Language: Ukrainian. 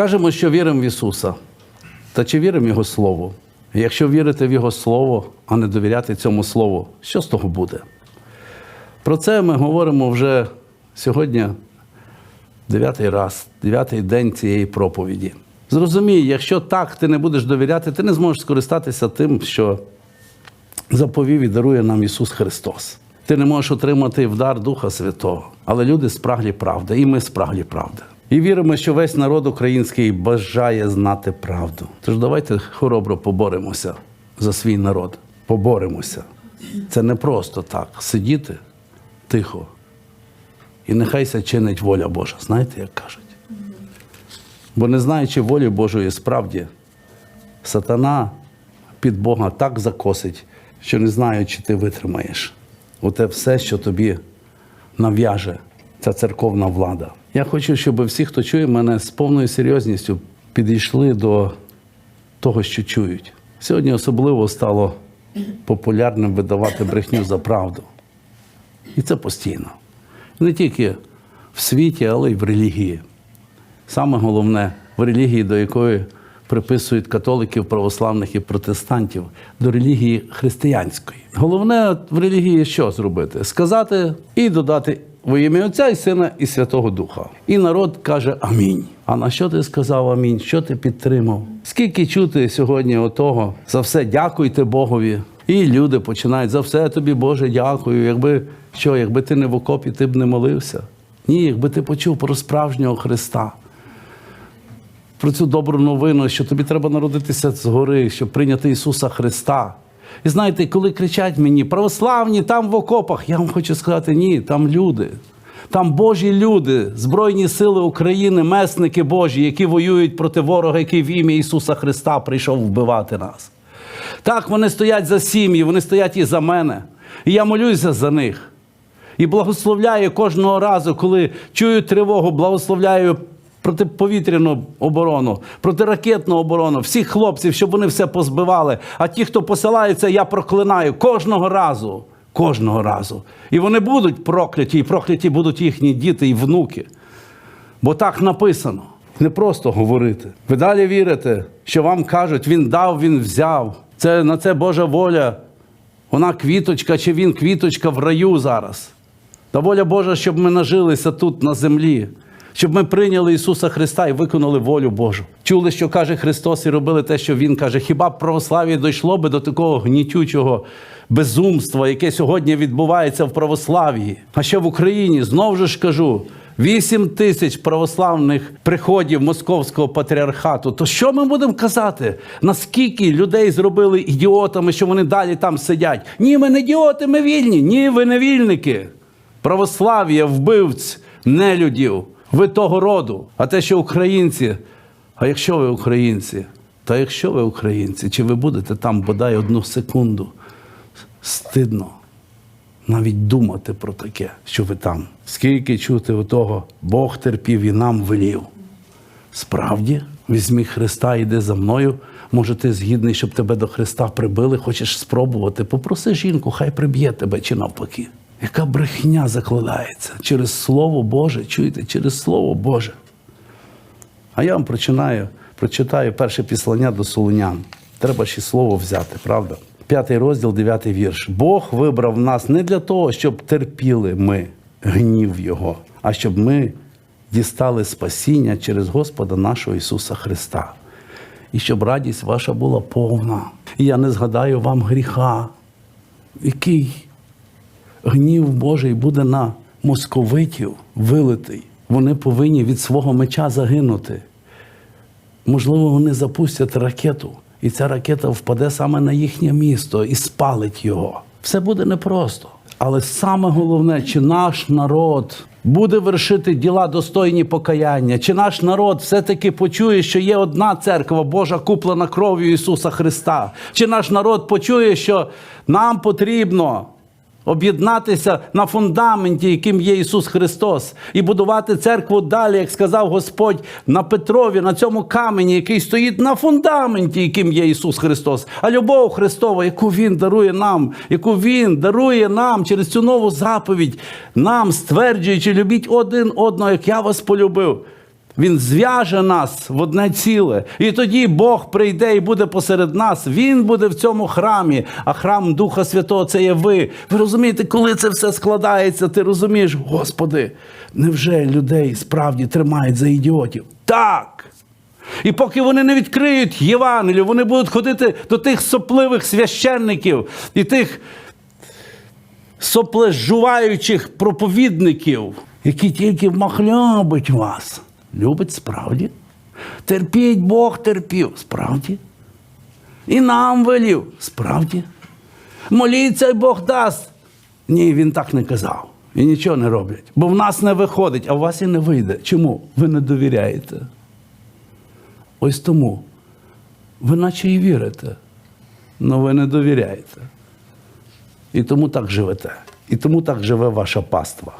Кажемо, що віримо в Ісуса. Та чи віримо в Його Слово? Якщо вірити в Його Слово, а не довіряти цьому Слову, що з того буде? Про це ми говоримо вже сьогодні дев'ятий раз, дев'ятий день цієї проповіді. Зрозумій, якщо так ти не будеш довіряти, ти не зможеш скористатися тим, що заповів і дарує нам Ісус Христос. Ти не можеш отримати вдар Духа Святого, але люди спраглі правди, і ми спраглі правди. І віримо, що весь народ український бажає знати правду. Тож давайте хоробро поборемося за свій народ. Поборемося. Це не просто так сидіти тихо. І нехайся чинить воля Божа. Знаєте, як кажуть? Бо не знаючи волі Божої справді, сатана під Бога так закосить, що не знає, чи ти витримаєш. Оте все, що тобі нав'яже ця церковна влада. Я хочу, щоб всі, хто чує мене, з повною серйозністю підійшли до того, що чують. Сьогодні особливо стало популярним видавати брехню за правду. І це постійно. Не тільки в світі, але й в релігії. Саме головне в релігії, до якої приписують католиків, православних і протестантів, до релігії християнської. Головне в релігії що зробити? Сказати і додати во ім'я Отця і Сина і Святого Духа. І народ каже Амінь. А на що ти сказав Амінь? Що ти підтримав? Скільки чути сьогодні отого? За все дякуйте Богові. І люди починають за все тобі, Боже, дякую. Якби що, якби ти не в окопі, ти б не молився. Ні, якби ти почув про справжнього Христа про цю добру новину, що тобі треба народитися згори, щоб прийняти Ісуса Христа. І знаєте, коли кричать мені, православні там в окопах, я вам хочу сказати, ні, там люди. Там Божі люди, Збройні сили України, месники Божі, які воюють проти ворога, який в ім'я Ісуса Христа прийшов вбивати нас. Так, вони стоять за сім'ї, вони стоять і за мене. І я молюся за них. І благословляю кожного разу, коли чую тривогу, благословляю протиповітряну оборону, протиракетну оборону, всіх хлопців, щоб вони все позбивали. А ті, хто посилається, я проклинаю кожного разу. Кожного разу. І вони будуть прокляті, і прокляті будуть їхні діти і внуки. Бо так написано. Не просто говорити. Ви далі вірите, що вам кажуть, він дав, він взяв. Це на це Божа воля. Вона квіточка чи він квіточка в раю зараз. Та воля Божа, щоб ми нажилися тут на землі, щоб ми прийняли Ісуса Христа і виконали волю Божу. Чули, що каже Христос, і робили те, що Він каже. Хіба православ'я дійшло би до такого гнітючого безумства, яке сьогодні відбувається в православ'ї? А ще в Україні знову ж кажу. Вісім тисяч православних приходів московського патріархату. То що ми будемо казати? Наскільки людей зробили ідіотами, що вони далі там сидять? Ні, ми не ідіоти, ми вільні. Ні, ви не вільники. Православ'я, вбивць, нелюдів. Ви того роду. А те, що українці. А якщо ви українці, та якщо ви українці, чи ви будете там бодай одну секунду? Стидно навіть думати про таке, що ви там. Скільки чути у того, Бог терпів і нам велів. Справді, візьмі Христа, йди за мною. Може, ти згідний, щоб тебе до Христа прибили, хочеш спробувати. Попроси жінку, хай приб'є тебе чи навпаки. Яка брехня закладається через Слово Боже, чуєте, через Слово Боже. А я вам прочинаю, прочитаю перше післання до Солунян. Треба ще слово взяти, правда? П'ятий розділ, дев'ятий вірш. Бог вибрав нас не для того, щоб терпіли ми гнів Його, а щоб ми дістали спасіння через Господа нашого Ісуса Христа. І щоб радість ваша була повна. І я не згадаю вам гріха, який гнів Божий буде на московитів вилитий. Вони повинні від свого меча загинути. Можливо, вони запустять ракету, і ця ракета впаде саме на їхнє місто і спалить його. Все буде непросто. Але саме головне, чи наш народ буде вершити діла достойні покаяння, чи наш народ все-таки почує, що є одна церква Божа куплена кров'ю Ісуса Христа, чи наш народ почує, що нам потрібно об'єднатися на фундаменті, яким є Ісус Христос, і будувати церкву далі, як сказав Господь, на Петрові, на цьому камені, який стоїть на фундаменті, яким є Ісус Христос. А любов Христова, яку Він дарує нам, яку Він дарує нам через цю нову заповідь, нам стверджуючи, любіть один одного, як я вас полюбив. Він зв'яже нас в одне ціле. І тоді Бог прийде і буде посеред нас. Він буде в цьому храмі, а храм Духа Святого це є ви. Ви розумієте, коли це все складається, ти розумієш, Господи, невже людей справді тримають за ідіотів? Так. І поки вони не відкриють Євангелію, вони будуть ходити до тих сопливих священників і тих соплежуваючих проповідників, які тільки вмахлябить вас. Любить справді. Терпіть, Бог терпів, справді. І нам велів, справді. Моліться, і Бог дасть. Ні, він так не казав. І нічого не роблять. Бо в нас не виходить, а у вас і не вийде. Чому? Ви не довіряєте. Ось тому. Ви наче і вірите, але ви не довіряєте. І тому так живете. І тому так живе ваша паства.